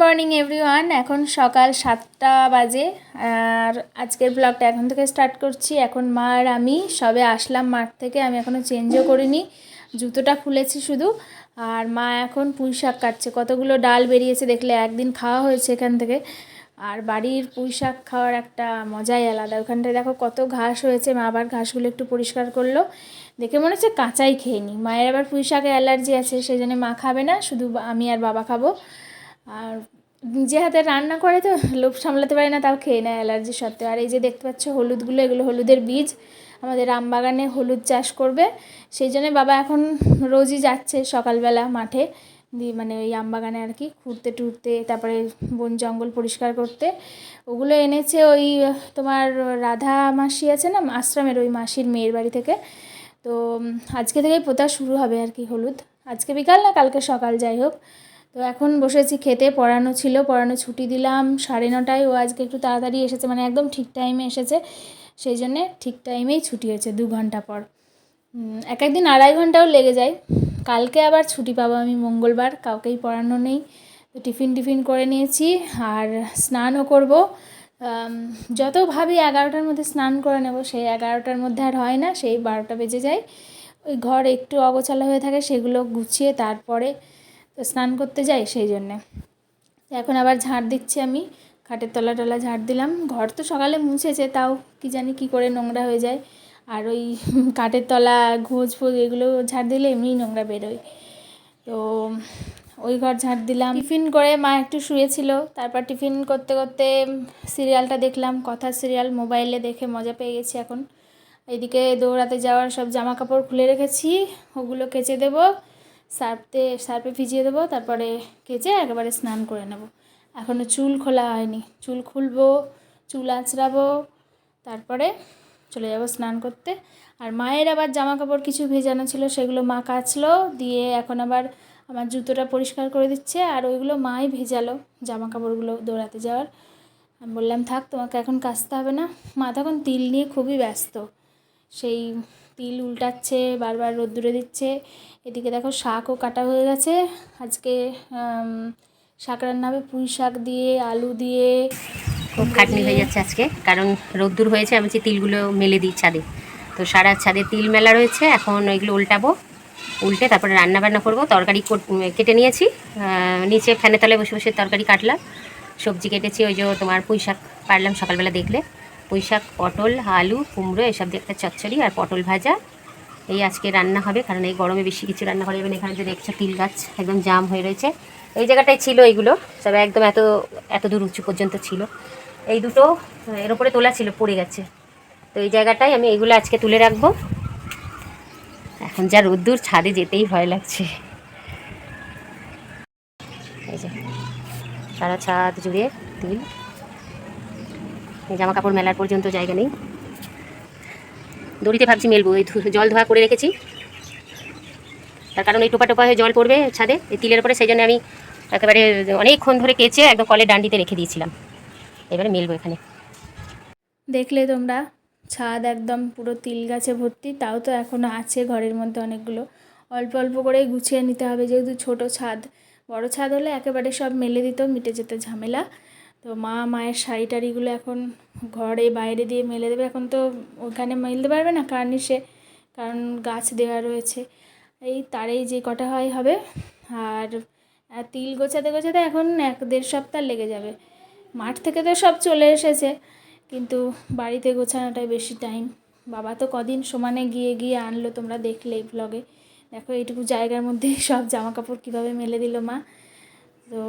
Morning everyone এখন সকাল সাতটা বাজে, আর আজকের ব্লগটা এখন থেকে স্টার্ট করছি। এখন মা আর আমি সবে আসলাম মাঠ থেকে, আমি এখনও চেঞ্জও করিনি, জুতোটা খুলেছি শুধু। আর মা এখন পুঁই শাক কাটছে, কতগুলো ডাল বেরিয়েছে দেখলে একদিন খাওয়া হয়েছে এখান থেকে। আর বাড়ির পুঁই শাক খাওয়ার একটা মজাই আলাদা, ওখানটায় দেখো কত ঘাস হয়েছে, মা আবার ঘাসগুলো একটু পরিষ্কার করল। দেখে মনে হচ্ছে কাঁচাই খেয়ে নিই মায়ের আবার পুঁই শাকে অ্যালার্জি আছে, সেই জন্য মা খাবে না, শুধু আমি আর বাবা খাব। আর নিজে হাতে রান্না করে তো লোভ সামলাতে পারে না, তাও খেয়ে নেয় অ্যালার্জি সত্ত্বেও। আর এই যে দেখতে পাচ্ছ হলুদগুলো, এগুলো হলুদের বীজ। আমাদের আমবাগানে হলুদ চাষ করবে। সেই জন্য বাবা এখন রোজই যাচ্ছে সকালবেলা মাঠে। মানে ওই আমবাগানে আর কি, ঘুরতে টুরতে, তারপরে বন জঙ্গল পরিষ্কার করতে। ওগুলো এনেছে ওই তোমার রাধা মাসি আছে না, আশ্রমের ওই মাসির মেয়ের বাড়ি থেকে। তো আজকে থেকেই পোতা শুরু হবে আর কি হলুদ। আজকে বিকাল না কালকে সকাল যাই হোক। তো এখন বসেছি খেতে, পড়ানো ছিল, পড়ানো ছুটি দিলাম, সাড়ে নটায়, ও আজকে একটু তাড়াতাড়ি এসেছে মানে একদম ঠিক টাইমে এসেছে, সেই জন্যে ঠিক টাইমেই ছুটি হয়েছে দু ঘণ্টা পর। এক একদিন আড়াই ঘন্টাও লেগে যায়। কালকে আবার ছুটি পাবো আমি মঙ্গলবার, কাউকেই পড়ানো নেই। তো টিফিন টিফিন করে নিয়েছি, আর স্নানও করব। যত ভাবি এগারোটার মধ্যে স্নান করে নেব, সেই এগারোটার মধ্যে আর হয় না, সেই বারোটা বেজে যায়। ওই ঘর একটু অগোছালো হয়ে থাকে, সেগুলো গুছিয়ে তারপরে তো স্নান করতে যাই সেই জন্যে। এখন আবার ঝাড় দিচ্ছি আমি, খাটের তলা টলা ঝাড় দিলাম। ঘর তো সকালে মুছেছে, তাও কি জানি কি করে নোংরা হয়ে যায়। আর ওই কাঠের তলা ঘোজ ফোজ এগুলো ঝাড় দিলে এমনিই নোংরা বেরোয়। তো ওই ঘর ঝাড় দিলাম। টিফিন করে মা একটু শুয়েছিল, তারপর টিফিন করতে করতে সিরিয়ালটা দেখলাম। কথা সিরিয়াল মোবাইলে দেখে মজা পেয়ে গেছি এখন। এদিকে দৌড়াতে যাওয়ার সব জামা কাপড় খুলে রেখেছি, ওগুলো কেচে দেবো। সার্ফতে সার্ফে ভিজিয়ে দেবো, তারপরে কেচে একেবারে স্নান করে নেব। এখনও চুল খোলা হয়নি। চুল খুলবো, চুল আঁচড়াবো, তারপরে চলে যাব স্নান করতে। আর মায়ের আবার জামা কাপড় কিছু ভেজানো ছিল, সেগুলো মা কাচলো, দিয়ে এখন আবার আমার জুতোটা পরিষ্কার করে দিচ্ছে, আর ওইগুলো মাই ভেজালো জামা কাপড়গুলো দৌড়াতে যাওয়ার। আমি বললাম, থাক, তোমাকে এখন কাচতে হবে না। মা তখন তিল নিয়ে খুবই ব্যস্ত। সেই তিল উল্টাচ্ছে, বারবার রোদ্দুরে দিচ্ছে। এদিকে দেখো শাকও কাটা হয়ে গেছে। আজকে শাক রান্না হবে পুঁই শাক দিয়ে, আলু দিয়ে। খুব খাটনি হয়ে যাচ্ছে আজকে, কারণ রোদ্দুর হয়েছে, আমি যে তিলগুলো মেলে দিই ছাদে। তো সারা ছাদে তিল মেলা রয়েছে, এখন ওইগুলো উল্টাবো। উল্টে তারপরে রান্না বান্না করব, তরকারি কেটে নিয়েছি। নিচে ফ্যানের তলায় বসে বসে তরকারি কাটলাম। সবজি কেটেছি, ওই যে তোমার পুঁই শাক পারলাম সকালবেলা দেখলে। পুঁই শাক পটল, আলু, কুমড়ো, এসব দিয়ে একটা চচ্চড়ি আর পটল ভাজা। এই আজকে রান্না হবে, কারণ এই গরমে বেশি কিছু রান্না করে এখানে যে দেখছ তিল গাছ একদম জাম হয়ে রয়েছে। এই জায়গাটায় ছিল এইগুলো তবে একদম এত এত দূর উঁচু পর্যন্ত ছিল। এই দুটো, এর ওপরে তোলা ছিল, পড়ে গেছে। তো এই জায়গাটায় আমি এইগুলো আজকে তুলে রাখব। এখন যা রোদ্দুর, ছাদে যেতেই ভয় লাগছে। এই যে, সারা ছাদ জুড়ে তিল। জামা কাপড় মেলার পর্যন্ত জায়গা নেই। দড়িতে ভাবছি মেলবো, এই জল ধোয়া করে রেখেছি। তার কারণ এই টোপা টোপা হয়ে জল পড়বে ছাদে, এই তিলের উপরে সেই জন্য আমি একেবারে অনেকক্ষণ ধরে কেচে একদম কলের ডান্ডিতে রেখে দিয়েছিলাম। এবারে মেলবো এখানে। দেখলে তোমরা, ছাদ একদম পুরো তিল গাছে ভর্তি, তাও তো এখনও আছে ঘরের মধ্যে অনেকগুলো। অল্প অল্প করেই গুছিয়ে নিতে হবে, যেহেতু ছোট ছাদ। বড় ছাদ হলে একেবারে সব মেলে দিত মিটে যেত ঝামেলা। তো মা মায়ের শাড়ি টাড়িগুলো এখন ঘরে বাইরে দিয়ে মেলে দেবে। এখন তো ওখানে মেলতে পারবে না কার্নিশে, কারণ গাছ দেওয়া রয়েছে। এই তারেই যে কটা হয় হবে। আর তিল গোছাতে গোছাতে এখন এক দেড় সপ্তাহ লেগে যাবে। মাঠ থেকে তো সব চলে এসেছে, কিন্তু বাড়িতে গোছানোটাই বেশি টাইম। বাবা তো কদিন সমানে গিয়ে গিয়ে আনলো, তোমরা দেখলে এই ব্লগে দেখো, এইটুকু জায়গার মধ্যেই সব জামা কাপড় কীভাবে মেলে দিল মা। তো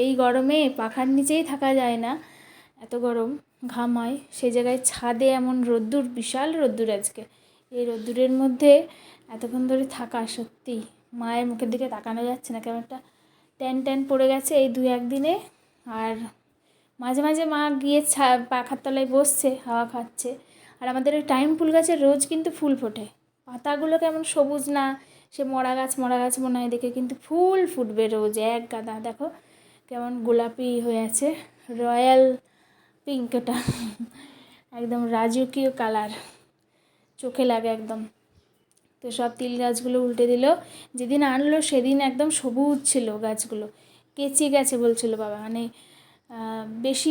এই গরমে পাখার নিচেই থাকা যায় না। এত গরম ঘাম হয় সেই জায়গায় ছাদে এমন রোদ্দুর, বিশাল রোদ্দুর আজকে। এই রোদ্দুরের মধ্যে এতক্ষণ ধরে থাকা, সত্যি। মায়ের মুখের দিকে তাকানো যাচ্ছে না, কেমন একটা ট্যান ট্যান পড়ে গেছে এই দু একদিনে। আর মাঝে মাঝে মা গিয়ে ছা, পাখার তলায় বসছে, হাওয়া খাচ্ছে। আর আমাদের ওই টাইম ফুল গাছে রোজ কিন্তু ফুল ফোটে। পাতাগুলো কেমন সবুজ না সে মরা গাছ মরা গাছ মনে হয় দেখে কিন্তু ফুল ফুটবে রোজ, এক গাদা। দেখো কেমন গোলাপি হয়ে আছে, রয়্যাল পিঙ্ক ওটা একদম রাজকীয় কালার, চোখে লাগে একদম। তো সব তিল গাছগুলো উল্টে দিল, যেদিন আনলো সেদিন একদম সবুজ ছিল গাছগুলো, কেচে গেছে বলছিল বাবা মানে বেশি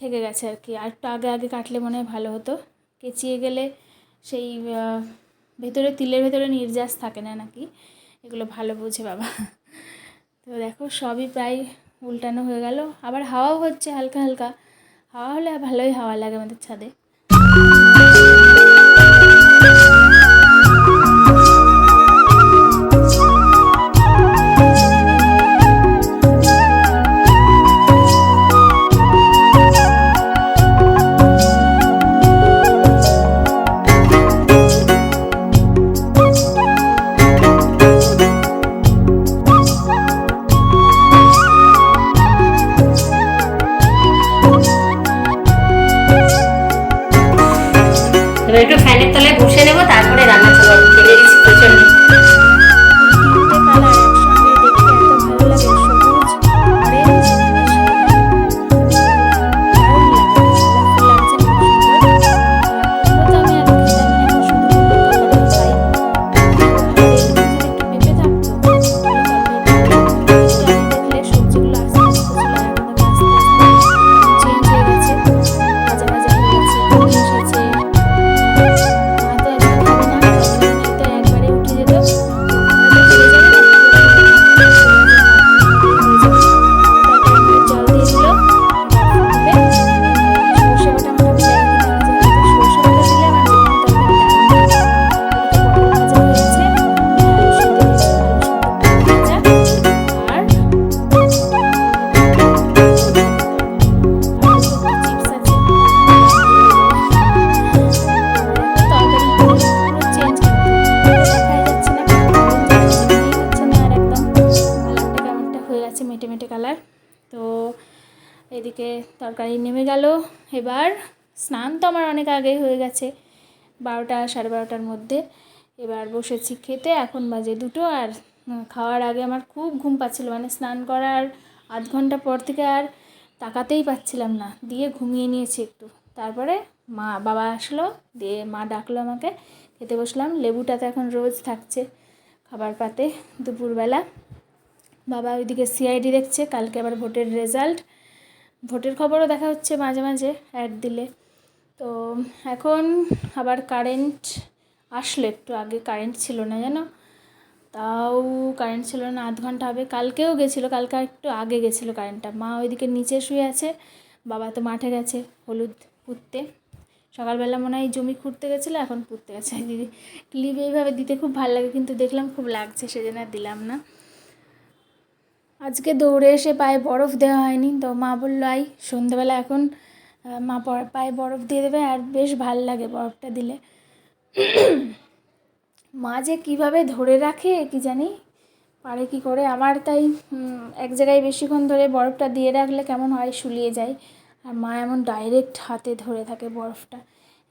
থেকে গেছে আর কি, আর একটু আগে আগে কাটলে মনে হয় ভালো হতো, কেচিয়ে গেলে সেই ভেতরে তিলের ভেতরে নির্যাস থাকে না নাকি? এগুলো ভালো বোঝে বাবা। তো দেখো সবই প্রায় উল্টানো হয়ে গেল। আবার হাওয়াও হচ্ছে হালকা হালকা। হাওয়া হলে ভালোই হাওয়া লাগে আমাদের ছাদে। একটু ফ্যানের তলায় বসে নেব তারপরে রান্না চালাবো খেলে দিচ্ছি প্রচণ্ড। এদিকে তরকারি নেমে গেল। এবার স্নান তো আমার অনেক আগেই হয়ে গেছে, বারোটা সাড়ে বারোটার মধ্যে। এবার বসেছি খেতে, এখন বাজে দুটো আর খাওয়ার আগে আমার খুব ঘুম পাচ্ছিল মানে স্নান করার আধ ঘণ্টা পর থেকে আর তাকাতেই পাচ্ছিলাম না, দিয়ে ঘুমিয়ে নিয়েছি একটু। তারপরে মা, বাবা আসলো, দিয়ে মা ডাকলো আমাকে, খেতে বসলাম। লেবুটা তো এখন রোজ থাকছে খাবার পাতে দুপুরবেলা। বাবা ওইদিকে সিআইডি দেখছে, কালকে আবার ভোটের রেজাল্ট ভোটের খবরও দেখা হচ্ছে মাঝে মাঝে অ্যাড দিলে। তো এখন আবার কারেন্ট আসলো, একটু আগে কারেন্ট ছিল না জানো? তাও কারেন্ট ছিল না, আধ ঘণ্টা হবে। কালকেও গেছিল, কালকে একটু আগে গেছিল কারেন্টটা। মা ওইদিকে নিচে শুয়ে আছে, বাবা তো মাঠে গেছে হলুদ পুঁততে। সকালবেলা মনে হয় জমি খুঁড়তে গেছিল, এখন পুঁততে গেছে। দিদি ক্লিপ এইভাবে দিতে খুব ভালো লাগে, কিন্তু দেখলাম খুব লাগছে, সেজন্য দিলাম না। আজকে দৌড়ে এসে পায়ে বরফ দেওয়া হয়নি। তো মা বলল, আই সন্ধ্যেবেলা এখন মা পায়ে বরফ দিয়ে দেবে আর বেশ ভালো লাগে বরফটা দিলে। মা যে কীভাবে ধরে রাখে কি জানি, পারে কি করে। আমার তাই এক জায়গায় বেশিক্ষণ ধরে বরফটা দিয়ে রাখলে কেমন হয় শুলিয়ে যায়। আর মা এমন ডাইরেক্ট হাতে ধরে থাকে বরফটা।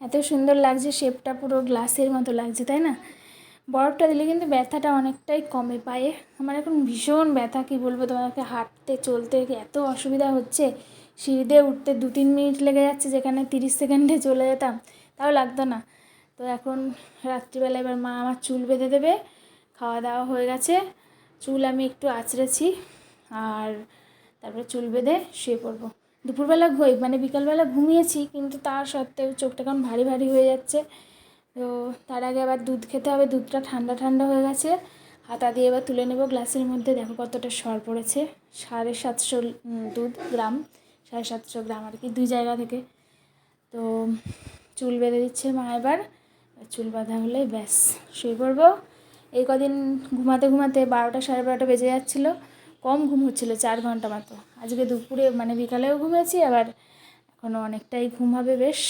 এত সুন্দর লাগছে শেপটা পুরো গ্লাসের মতো লাগছে, তাই না? বরফটা দিলে কিন্তু ব্যথাটা অনেকটাই কমে পায়ে। আমার এখন ভীষণ ব্যথা, কী বলব তোমাকে? হাঁটতে, চলতে এত অসুবিধা হচ্ছে। সিঁড়ি দিয়ে উঠতে দু তিন মিনিট লেগে যাচ্ছে, যেখানে তিরিশ সেকেন্ডে চলে যেতাম, তাও লাগতো না। তো এখন রাত্রিবেলা এবার মা আমার চুল বেঁধে দেবে, খাওয়া দাওয়া হয়ে গেছে। চুল আমি একটু আঁচড়েছি আর তারপরে চুল বেঁধে শুয়ে পড়ব। দুপুরবেলা ঘুই মানে বিকালবেলা ঘুমিয়েছি, কিন্তু তার সত্ত্বেও চোখটা কেমন ভারী ভারী হয়ে যাচ্ছে। তো তার আগে আবার দুধ খেতে হবে, দুধটা ঠান্ডা ঠান্ডা হয়ে গেছে। হাতা দিয়ে এবার তুলে নেব গ্লাসের মধ্যে। দেখো কতটা সর পড়েছে। সাড়ে সাতশো দুধ গ্রাম, সাড়ে সাতশো গ্রাম আর কি, দুই জায়গা থেকে। তো চুল বেঁধে দিচ্ছে মা এবার। চুল বাঁধা হলে ব্যাস, শুয়ে পড়ব। এই কদিন ঘুমাতে ঘুমাতে বারোটা সাড়ে বারোটা বেজে যাচ্ছিল। কম ঘুম হচ্ছিল, চার ঘণ্টা মতো আজকে দুপুরে মানে বিকালেও ঘুমিয়েছি, আবার এখনও অনেকটাই ঘুম হবে বেশ।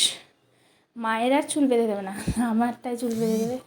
মায়ের আর চুল বেঁধে দেবে না আমারটাই চুল বেঁধে দেবে।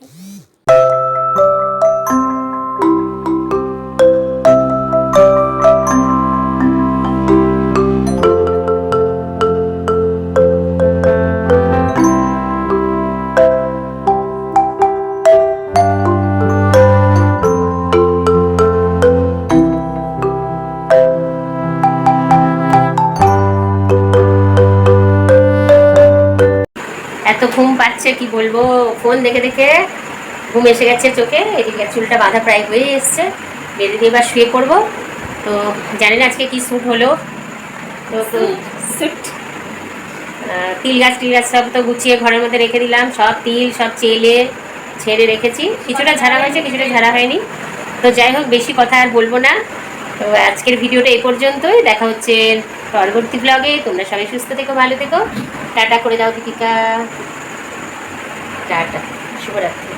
পাচ্ছে কি বলব? ফোন দেখে দেখে ঘুম এসে গেছে চোখে এদিকে চুলটা বাঁধা প্রায় হয়ে এসছে। বেঁধে দিয়ে এবার শুয়ে পড়ব। তো জানি না আজকে কি স্যুট হলো। তো শ্যুট তিল গাছ টিল গাছ সব তো গুছিয়ে ঘরের মধ্যে রেখে দিলাম। সব তিল সব চেলে ছেড়ে রেখেছি। কিছুটা ঝাড়া হয়েছে কিছুটা ঝাড়া হয়নি। তো যাই হোক বেশি কথা আর বলব না। তো আজকের ভিডিওটা এই পর্যন্তই। দেখা হচ্ছে পরবর্তী ব্লগে তোমরা সবাই সুস্থ থেকো ভালো থেকো। টাটা করে দাও দীপিকা। টাটা শুভরাত্রি